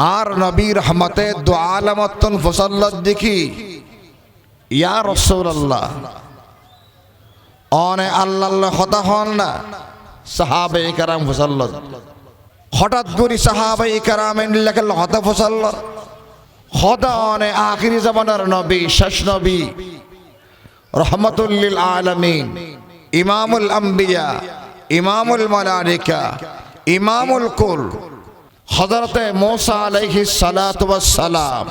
আর নবী রহমতে দু আলামতন ফসল্লত দেখি। ইয়া রসৌল্লাহ অনে আল্লাহ হতা হন না সাহাবে কারাম ফসল্লত। হঠাৎ করে সাহাবে কারামেন লেখা হতা ফসল্লত। হতা অনে আখিরি জামানার নবী, শেষ নবী, রহমতুল্লিল আলমিন, ইমামুল আম্বিয়া, ইমামুল মালারিকা ইমামুল কুল হজরতে মোসা আলাইহি সালাম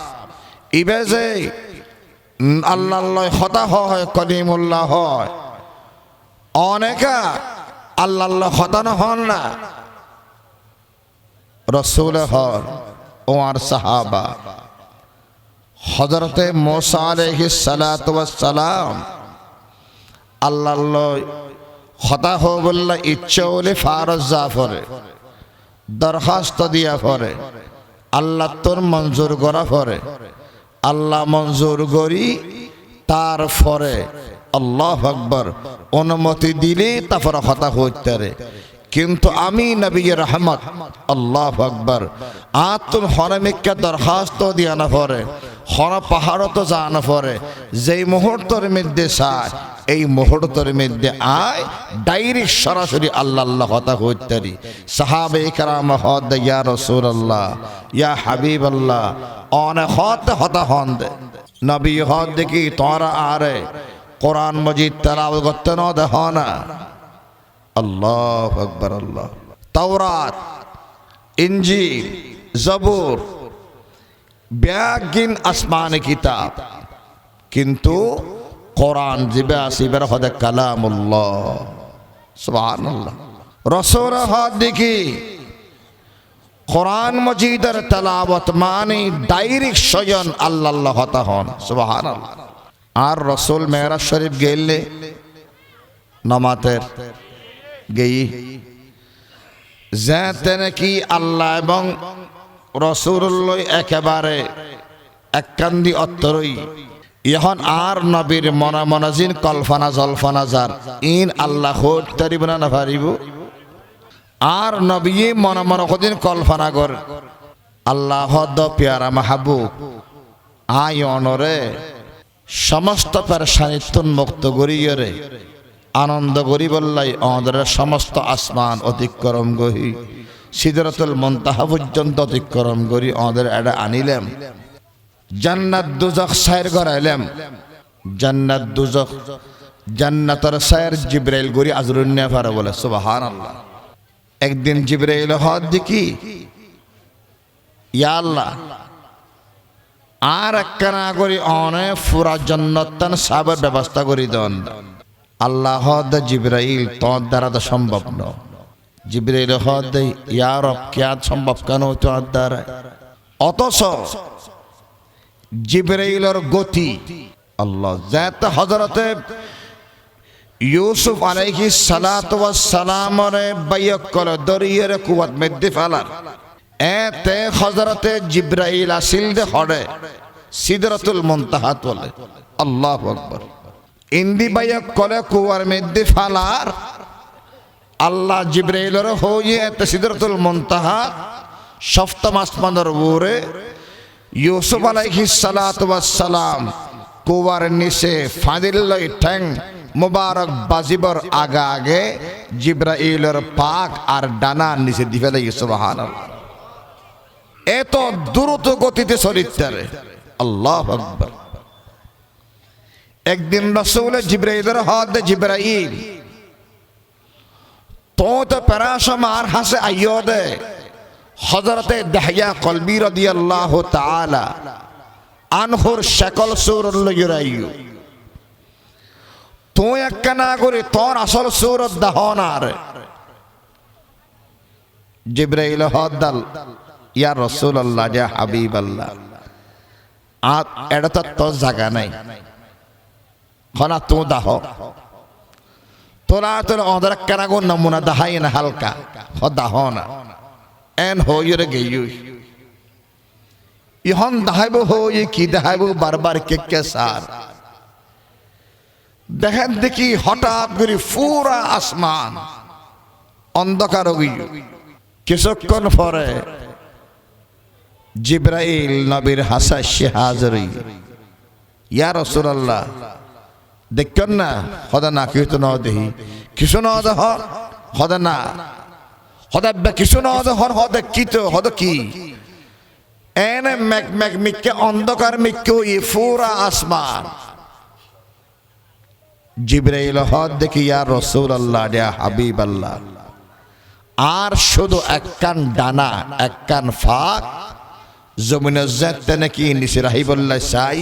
ইবেজে আল্লাহ হতা হয় কলিমুল্লাহ হয়। অনেকা আল্লাহ হতানো হন না। রসুল হর ও আর সাহাবা। হজরতে মোসা আলহি সালাম আল্লাহ হতা বললে ইচ্ছে হলে ফারজ জাফরে। দরখাস্ত দিয়া পরে। আল্লাহ তোর মঞ্জুর করা পরে। আল্লাহ মঞ্জুর করি তার ফরে আল্লাহ আকবর অনুমতি দিলে তারপরে হতা হইতে কিন্তু আমি নবী রহমত, আল্লাহ আকবর। আতুল হরমিকা দরখাস্ত দিয়া না পরে হর পাহাড় তো জানা পরে যেই মুহূর্তের মধ্যে চায়, এই মুহূর্তের মধ্যে আয়, ডাইরেক্ট সরাসরি আল্লাহ আল্লাহ হতা হইতারি সাহাবে কারাম হদ, ইয়া রসুল আল্লাহ ইয়া হাবিব আল্লাহ অনেক হদ হতা হন দে। নবী হদ দেখি তোরা আরে, কোরআন মজিদ তালাও করতে ন দেহ না। আল্লাহ আকবর, আল্লাহ। তাওরাত ইঞ্জিল জবুর ব্যাগিন আসমান কিতাব। কিন্তু কোরআন জিবে আসিবের হদে কালামুল্লাহ। সুবহানাল্লাহ। রসুল হদ দেখি, কোরআন মজিদের তালাবত মানে ডাইরেক্ট স্বয়ন আল্লাহ হতা হন। সুবহানাল্লাহ। আর রসুল মেহরাজ শরীফ গেলে নমাতের গেই। যাতে নাকি আল্লাহ এবং রসুল্লই একেবারে এককান্দি অত্তরই। ইহন আর নবীর মনা মনাজিন কল্পনা জল্পনা যার। ইন আল্লাহ হোট তারিব না পারিব। আর নবী মনে মনে কদিন কল্পনা কর। আল্লাহ দ পেয়ারা মাহাবুব। আয় অনরে। সমস্ত পেরেশানিত্বন মুক্ত করিয়রে। আনন্দ করি আমাদের সমস্ত আসমান অতিক্রম গহি সিদরতুল মন্তাহা পর্যন্ত অতিক্রম করি, আমাদের এটা আনিলাম। জান্নাত দুজক সাইর করাইলাম জান্নাত দুজক জান্নাতর সাইর জিব্রাইল গরি আজরুন্না পারে বলে সুবাহান আল্লাহ একদিন জিব্রাইল হদ দেখি ইয়া আল্লাহ, আর একখানা করি অনেক ফুরা জন্নতান সাবের ব্যবস্থা করি দেন। আল্লাহ হদ জিব্রাইল তোর দ্বারা তো সম্ভব ন। জিব্রাইল হদ ইয়ার কেয়াত সম্ভব কেন তোর দ্বারা? অথচ জিব্রাইলের গতি, আল্লাহ যাতে হজরতে ইউসুফ আলাইহি সালাত ওয়াস সালামরে বাইয়ক করে দরিয়ের কুয়াত মেদ্দি ফেলার। এতে হজরতে জিব্রাইল আসিল দে হড়ে, সিদরাতুল মুনতাহাত বলে। আল্লাহু আকবার। ইন্দি বাইয়ক করে কুয়ার মেদ্দি ফালার। আল্লাহ জিব্রাইলের হয়ে এতে সিদরাতুল মুনতাহা সপ্তম আসমানের উপরে ইউসুফ আলাইহি সালাত ওয়াস সালাম কুয়ার নিচে ফাদিল্লই ঠ্যাং মুবারক বাজিবর আগা আগে জিব্রাইলের পাক আর ডানা নিচে দিবে লাগে সুবহানাল্লাহ। এত দ্রুত গতিতে চরিত্রে আল্লাহ আকবর। একদিন রসুল জিব্রাইলের হদ জিব্রাইল তো তো পেরাসম আর হাসে আইয় দে হজরতে দেহিয়া কলবি রদি আল্লাহ তাআলা আনহুর সকল সুর লইরাইয়ু তো একখানা করে তোর আসল সুর দাহনার জিব্রাইল হদ্দাল ইয়া রসুল আল্লাহ যা হাবিব আল্লাহ আর এটা তো জায়গা নাই। হনা তো দাহ। তোরা তোর ওদের কেনা গো নমুনা দাহাই না হালকা। হ দাহ না। এন হইরে গেইউ ইহন দাহাইব হই কি দাহাইব বারবার কে কে সার। দেখেন দেখি হঠাৎ করে পুরা আসমান। অন্ধকার হইল কিছুক্ষণ পরে জিব্রাইল নবীর হাসা সে হাজরি। ইয়া রসুল্লাহ দেখছেন না হদা না কিছু ন দেহি কিছু দেহ হদা না। হদা কিছু ন দেহর হদা কি হদ কি? এনে মেক মেক মিক্কে অন্ধকার মিক্কে ই ফুরা আসমান। জিব্রাইল হদ দেখি ইয়া রসুল আল্লাহ হাবিব আল্লাহ আর শুধু একখান ডানা একখান ফাঁক জমিনের যেতে নাকি নিচে রাহিবুল্লাহ সাই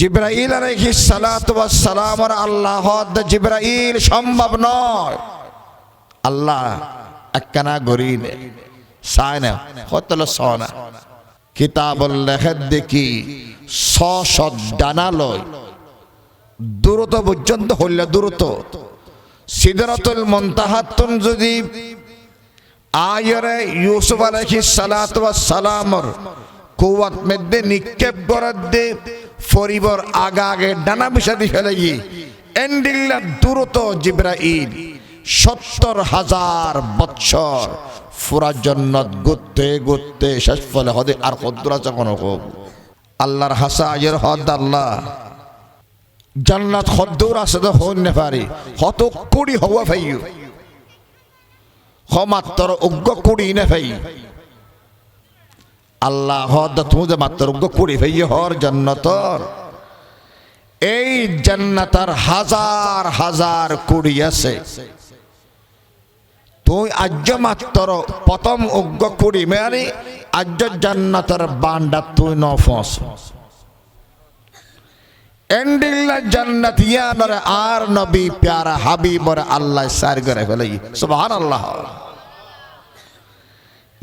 জিব্রাইল আলাইহিস সালাতু ওয়াস সালাম আর আল্লাহ জিব্রাইল সম্ভব নয়। আল্লাহ একখানা গরিনে সায়না, কতল সনা কিতাবল লেখে দেখি স সদ ডানা লয়। দূরত পর্যন্ত হইলে দূরত। সিদরাতুল মন্তাহাতুন যদি আয়রে ইউসুফ আলাইহি সালাতু সালামর কুয়াত মধ্যে নিক্ষেপ করার দে ফরিবর আগা আগে ডানা বিষাদি ফেলে গিয়ে এন্ডিল্লা দূরত জিব্রাইল, সত্তর হাজার বৎসর। ফুরা জন্নত গুত্তে গুত্তে শেষ ফলে হদে আর কদ্দুরা যখন হোক আল্লাহর হাসা আয়ের হদ আল্লাহ। জান্নাত হদ্দুর আছে তো হন নে পারি। হত কুড়ি হওয়া ভাইও মাত্র উগ্র কুড়ি নে ভাই আল্লাহ হদ তুমি যে মাত্র কুড়ি ভাই হর জান্নাতর। এই জান্নাতার হাজার হাজার কুড়ি আছে। তুই আজ্য মাত্র প্রথম উগ্র কুড়ি মানে আজ্য জান্নাতের বান্ডা তুই ন ফস। এন্ডিল্লা জান্নাত ইয়ানরে আর নবী প্যারা হাবিবর আল্লাহ সার করে ফেলে সুবহানাল্লাহ।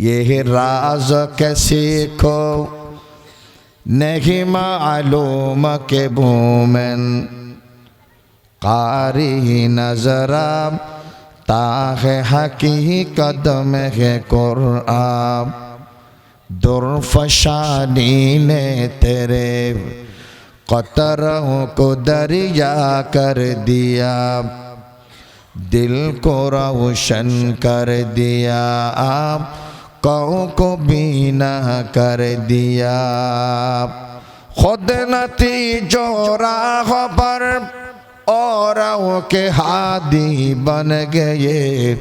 یہ راز کسی کو؟ نہیں معلوم کے بومن قاری نظر تاخ حقی قدم ہے قرآن۔ درفشانی نے تیرے قطروں کو دریا کر دیا، دل کو روشن کر دیا۔ آپ مکوں کو بینا کر دیا۔ خود نتی جو راہ پر اور کے ہادی بن گئے۔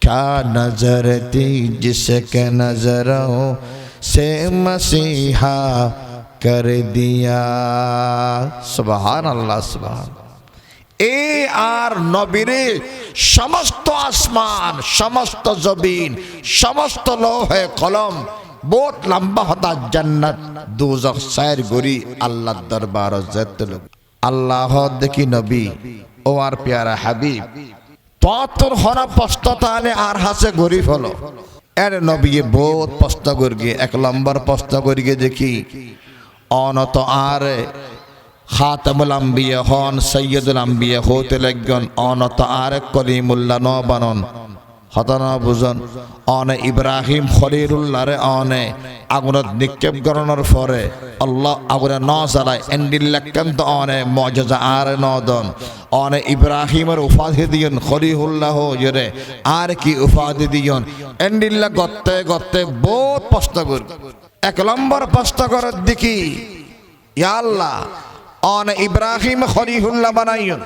کیا نظر تھی جس کے نظروں سے مسیحا کر دیا؟ سبحان اللہ، سبحان এ আর নবীরে সমস্ত আসমান, সমস্ত জবিন সমস্ত লোহে কলম বহুত লম্বা হতা জান্নাত, দুজক সাইর গরি আল্লাহ দরবার আল্লাহ দেখি নবী, ও আর পেয়ারা হাবিব তোর হরা প্রশ্ন তাহলে আর হাসে গরি ফলো। এর নবী বহুত প্রশ্ন করি এক নম্বর প্রশ্ন করি দেখি অনত আরে খাতামুল আম্বিয়া হন সৈয়দুল আম্বিয়া হতে লাগন অনত আরেক কলিমুল্লাহ ন বানন হতনা বুঝন, অনে ইব্রাহিম খলিরুল্লাহরে অনে আগুনত নিক্ষেপ গণনার পরে আল্লাহ আগুনে ন চালায় এন্ডিল্লাকান্ত অনে মজা আর নদন। অনে ইব্রাহিমের উপাধি দিয়ন খলিহুল্লাহ জরে আর কি উপাধি দিয়ন। এন্ডিল্লা গত্তে গত্তে বহুত প্রশ্ন কর। এক নম্বর প্রশ্ন করার দেখি ইয়া আল্লাহ অন ইব্রাহিম খলিহুল্লাহ বানাইয়ন।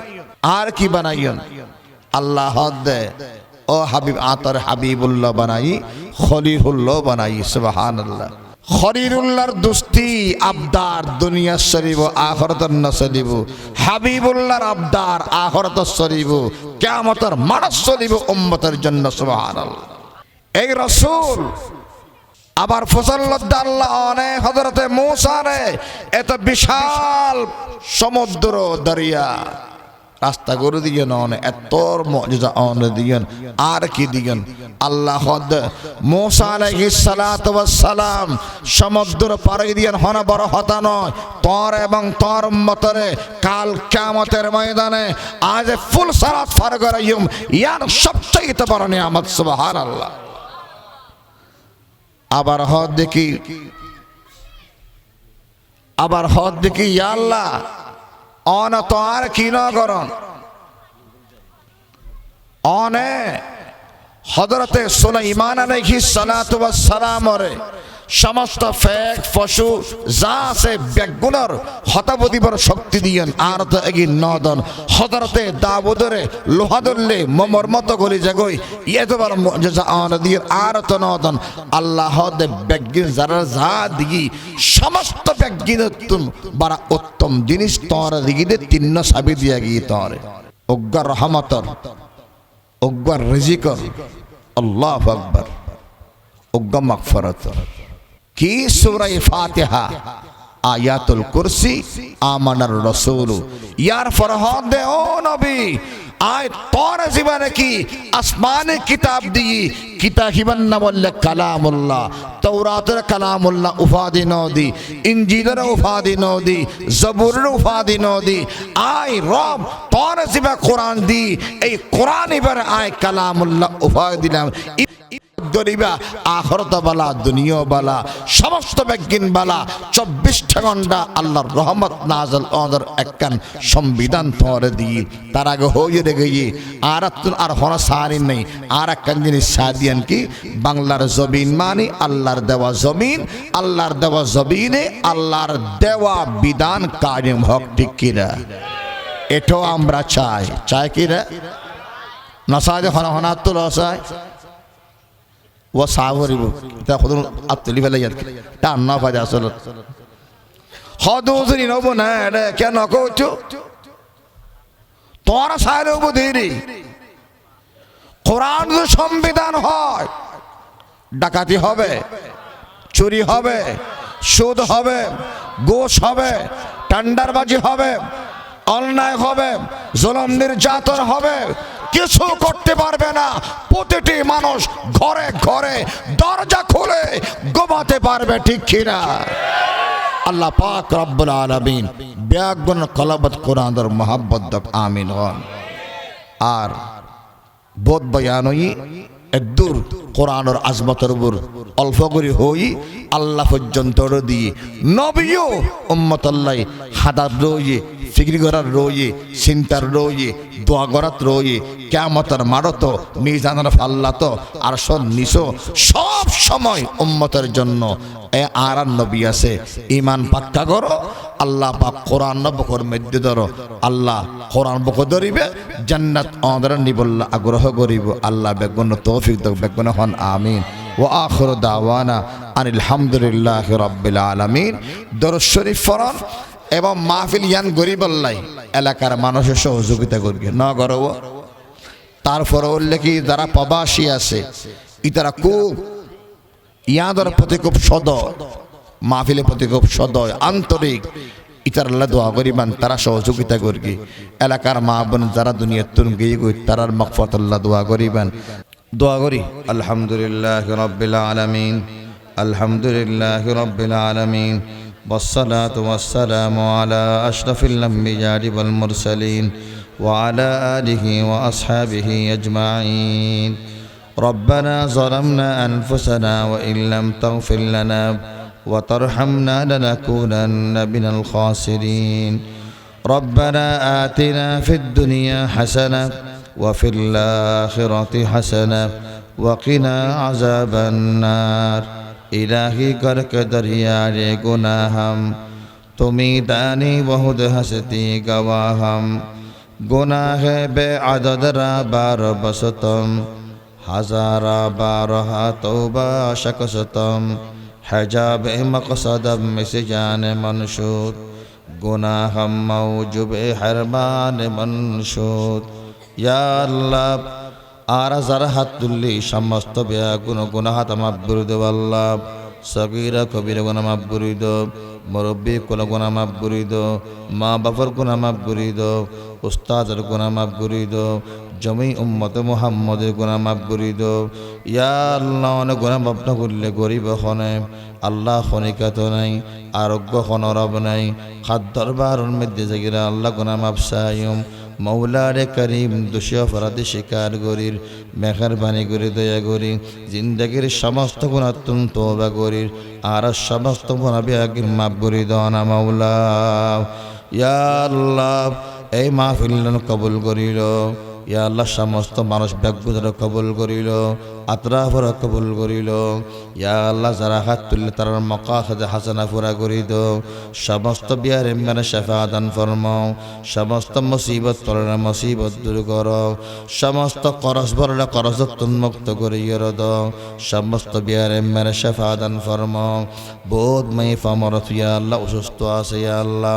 আর কি বানাইয়ন? আল্লাহ দে। ও হাবিব, আতর হাবিবুল্লাহ বানাই, খলিহুল্লাহ বানাই, সুবহানাল্লাহ। খলিলুল্লাহর দুস্তি আবদার দুনিয়া শরীব আখরত নসলিব হাবিবুল্লাহর আবদার আখরত শরীব কিয়ামতের মানস শরীব উম্মতের জন্য, সুবহানাল্লাহ। এই রাসূল আবার ফসল্লাহ হজরতে মৌসারে এত বিশাল সমুদ্র দরিয়া। রাস্তা করে দিয়েন এতর মজা অনে দিয়েন আর কি দিয়েন আল্লাহ সালাম সমুদ্র পাড়ি দিয়েন, হন বড় হতা নয়, তর এবং তর মতরে কাল কিয়ামতের ময়দানে, আজ ফুল সালাত ফারগরাইম ইয়ার সবচেয়ে বড় নিয়ামত, সুবহানাল্লাহ। আবার হদ দেখি। আবার হদ দেখি ইয়াল্লাহ অন তো আর কি নগরণ? অনে হজরতে সুলাইমান আলাইহিস সালাতু ওয়াস সালামরে সমস্ত ফেক, পশু, যা আছে বেগুনর হতাবদিবর শক্তি দিয়েন আর তো এগি নদন দাবুদরে লোহা ধরলে মমর মতো গলি জাগই তো বার মজা আন দিয়ে আর তো নদন। আল্লাহ দে বেগিন যারা যা দিগি, সমস্ত তুম বারা উত্তম জিনিস তোর দিগিতে তিন্ন সাবি দিয়া গিয়ে তোর। অজ্ঞার রহমতর অজ্ঞার রিজিকর। আল্লাহ আকবর। অজ্ঞ মাগফরতর কি সুরাই ফাতেহা? আয়াতুল কুরসি, আমানার রসুল। ইয়ার ফরহাদ দে ও নবী। আয় তোর জীবনে কি আসমানে কিতাব দিই কিতাহিবান না বললে কালামুল্লাহ তৌরাতের কালামুল্লাহ উফাদি নদি ইঞ্জিনের উফাদি নদি, জবুরের উফাদি নদি। আয় রব তোর জীবা কোরআন দি এই কোরআন এবার আয় কালামুল্লাহ উফাদি দিলাম। গরিবা, আখরত বালা, দুনিয়া বালা, সমস্ত বেগিন বালা, চব্বিশটা ঘণ্টা আল্লাহর রহমত নাজল ওদের একখান সংবিধান তোরে দিয়ে তার আগে হয়ে রে গিয়ে, আর আর হন সারি নেই। আর একখান জিনিস সাদিয়ান কি? বাংলার জমিন মানে আল্লাহর দেওয়া জমিন, আল্লাহর দেওয়া জমিনে আল্লাহর দেওয়া বিধান কায়েম হক, ঠিক কিরা এটাও আমরা চাই। চাই কিরা নসায় হনা হনা তো লসায় ও সাহরিব। তা খুদুন ফেলে যাত তা পাজা আসল। হদুসরি নব না এটা কেন কৌছো সাইলে হব দেরি কোরআন সংবিধান হয়, ডাকাতি হবে, চুরি হবে, সুদ হবে, গোশ হবে, টেন্ডারবাজি হবে, অন্যায় হবে, জলম নির্যাতন হবে কিছু করতে পারবে না। প্রতিটি মানুষ ঘরে ঘরে দরজা খুলে গোমাতে পারবে, ঠিক কিনা? আল্লাহ পাক রব্বুল আলামিন ব্যাগুন কলাবত কোরআনর মোহাম্মদ আমিন হন। আর বোধ বয়ানই দূর কোরআনের আজমতর উপর অল্প করে হই আল্লাহ পর্যন্ত দিয়ে নবীও উম্মত আল্লাহ হাদার রয়ে, ফিক্রি করার রয়ে, চিন্তার রয়ে, দোয়া করাত রয়ে কেমতর মারত, মিজানের ফাল্লাত আর সব নিশ সব সময় উম্মতের জন্য এ আর নবী আছে। ইমান পাক্কা করো আল্লাহ পাক কোরআন বকর মধ্যে ধরো। আল্লাহ কোরআন বক ধরিবে, জান্নাত অদর নিবল্লা আগ্রহ করিব। আল্লাহ বেগুন তৌফিক বেগুন হন, আমিন। ও আখর দাওয়ানা আনিল হামদুলিল্লাহ রব্বিল আলামিন। দরুদ শরীফ এবং মাহফিল ইয়ান গরিবল্লাই, এলাকার মানুষের সহযোগিতা করবে। ন গরব তারপরে উল্লেখ যারা প্রবাসী আছে, ইতারা খুব, ইয়াদের প্রতি খুব সদয়। মাহফিলের প্রতি খুব সদয় আন্তরিক ইতার আল্লাহ দোয়া করিবান তারা সহযোগিতা করবি এলাকার মা বোন যারা দুনিয়ার তুন গিয়ে গই তারার মকফত আল্লাহ দোয়া করিবান দোয়া করি আলহামদুলিল্লাহ রব্বিল আলামিন আলহামদুলিল্লাহ রব্বিল আলামিন والصلاة والسلام على أشرف الأنبياء والمرسلين وعلى آله وأصحابه أجمعين ربنا ظلمنا أنفسنا وإن لم تغفر لنا وترحمنا لنكونن من الخاسرين. ربنا آتنا في الدنيا حسنة وفي الآخرة حسنة وقنا عذاب النار. إلهي کرک دریار گناہم تمی دانی بہت ہستی گواہم گناہ بے عدد را بار হজাব মকসদ مسجان منشود گناہ موجب حرمان منشود. یا আর হাজার হাত তুললি সমস্ত ব্যাগুণ গুণাহাত আমার বিরুদ্ধ আল্লাহ সগিরা কবির গুণ আমার মুরব্বী কুল গুণ আমার মা বাবর গুণ আমার উস্তাদের গুণা মাফ করি দো, জমি উম্মত মোহাম্মদের গুণা মাফ করি দো। ইয়া আল্লাহ, অনেক গুণা মাফ না করলে গরিব হনে, আল্লাহ খনিকাত নাই, আরোগ্য হনরব নাই। খাদ্যর বারণ মধ্যে জাগিরা আল্লাহ গুণা মাফ সাইম মৌলারে করিম দোষী অপরাধী স্বীকার করির, মেহরবানি করে, দয়া করি, জিন্দগির সমস্ত গুণাত্ম তোবা করির, আর সমস্ত গুণাবিয়াগির মাফ করি দনা মৌলা। ইয়া আল্লাহ এই মাহফিল কবুল করিল। ইয়া আল্লাহ সমস্ত মানুষ ব্যাগ কবুল করিল। আতরাফর কবুল করিল। ইয়া আল্লাহ, যারা হাত তুললে মকা সাথে হাসানা ফুরা করি দো সমস্ত বিয়ার এমগানে শেফা দান ফরমাও। সমস্ত মুসিবত তলনা মুসিবত দূর কর। সমস্ত করস ভরলে করস মুক্ত করে ইয়র দ সমস্ত বিয়ার এমগানে শেফা দান ফরমাও। বোধ মাই ফামরত, ইয়া আল্লাহ, অসুস্থ আছে, ইয়া আল্লাহ।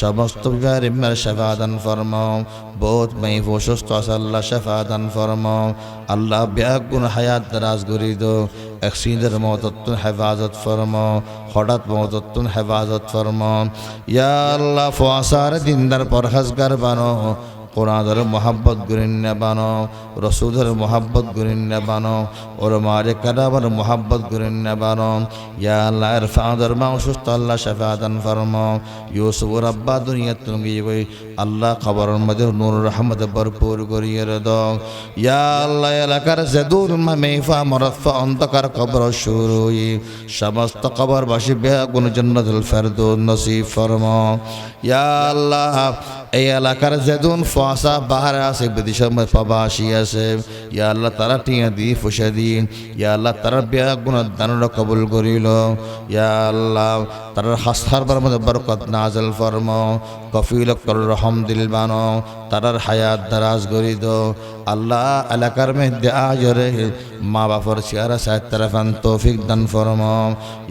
সমস্ত বিয়ার এমগানে শেফা দান ফরমাও। বোধ মাই অসুস্থ আছে, আল্লাহ, শেফা দান ফরমাও। আল্লাহ ব্যাগুন হায়াত দারাজ করি দো অ্যাক্সিডেন্টের মতত্তুন হেফাজত ফরমাও হঠাৎ মতত্তুন হেফাজত ফরমাও ইয়া আল্লাহ ফোয়াসার দিনদার পরহাজগার বানো কোরআনের মোহাব্বত গুরিন্নে বানো রসুদের মোহাব্বত গুরিন্নে বানো ওর মারে কাদাবার মোহাব্বত গুরিন্নে বানো ইয়া আল্লাহ ইরফাদের মা অসুস্থ আল্লাহ শাফাদান ফরমাও ইউসুফ রাব্বা দুনিয়া তুমি গই আল্লাহ খবরের মধ্যে নূর রহমত ভরপুর করিয়ে দাও ইয়া আল্লাহ, এলাকার জেদুর মা মেফা মরফা অন্তকার কবর শুরু সমস্ত কবরবাসী বেগুন জন্নতুল ফেরদৌস নসিব ফরমাও ইয়া আল্লাহ, এই এলাকার যেদুন ফসা বাহারে আছে বিদেশের প্রবাসী আছে ইয়া আল্লাহ তারা টিয়া দি ফুসে দিন ইয়া আল্লাহ তারা বিয়া গুণ দানরা কবুল করিল ইয়া আল্লাহ তার হাসার মধ্যে বরকত নাজল ফরম কফিল রহম দিল বানো, তারার হায়াত দারাজ গরি দো আল্লাহ এলাকার মধ্যে আজরে মা বাপর চেয়ারা সাহেব তারাফান তৌফিক দান ফরম।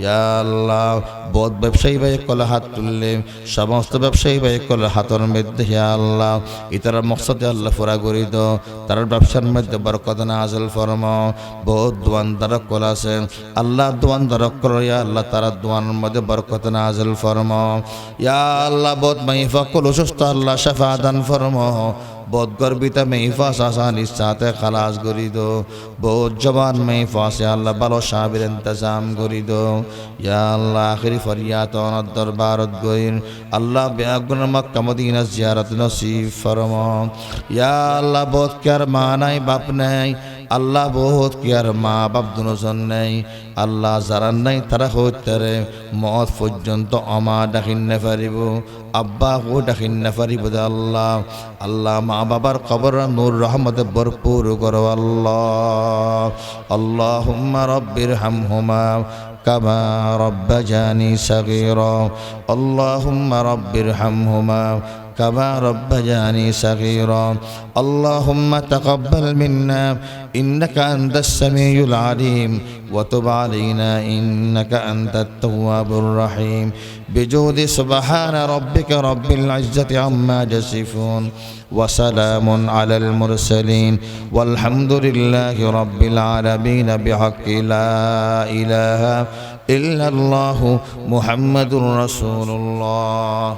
ইয়া আল্লাহ, বহুত ব্যবসায়ী ভাই কলে হাত তুললে, সমস্ত ব্যবসায়ী ভাই কলে হাতর মধ্যে হে আল্লাহ, ইতার মকসদে আল্লাহ ফুরা করি দো তার ব্যবসার মধ্যে বরকত নাজল ফরম। বহুত দোয়ান দ্বারক কল আছে আল্লাহ দোয়ান দ্বারক কর ইয়া আল্লাহ, তারা দোয়ানের মধ্যে বরকত বরকত নাজল ফরম। ইয়া আল্লাহ, বদ মাইফা কুল সুস্থ, আল্লাহ শাফা দান ফরম। বোধ গর্বিত মেহফা সাসান ইসাতে খালাস করি দো বোধ জবান মেহফা সে আল্লাহ ভালো সাবির ইন্তজাম করি দো ইয়া আল্লাহ, আখিরি ফরিয়াত অনদ দরবারত গৈন আল্লাহ ব্যাগুন মক্কা মদিনা জিয়ারত নসিব ফরম। ইয়া আল্লাহ বোধ কার মা নাই, বাপ নাই আল্লাহ বহুত কি আর মা বাপ দুজন নেই আল্লাহ যারা নাই তারা হইতারে মত পর্যন্ত অমা ডাকিন না পারিব আব্বা কো ডাকিন না পারিব দে আল্লাহ আল্লাহ মা বাবার কবর নূর রহমতে ভরপুর করো আল্লাহ আল্লাহুম্মা রব্বির হামহুমা كما ربجاني صغيرا اللهم رب ارحمهما كما ربياني صغيرا. اللهم تقبل منا إنك أنت السميع العليم. وتب علينا إنك أنت التواب الرحيم. بجود سبحان ربك رب العزة عما يصفون. وسلام على المرسلين. والحمد لله رب العالمين. بحق لا إله إلا الله محمد رسول الله.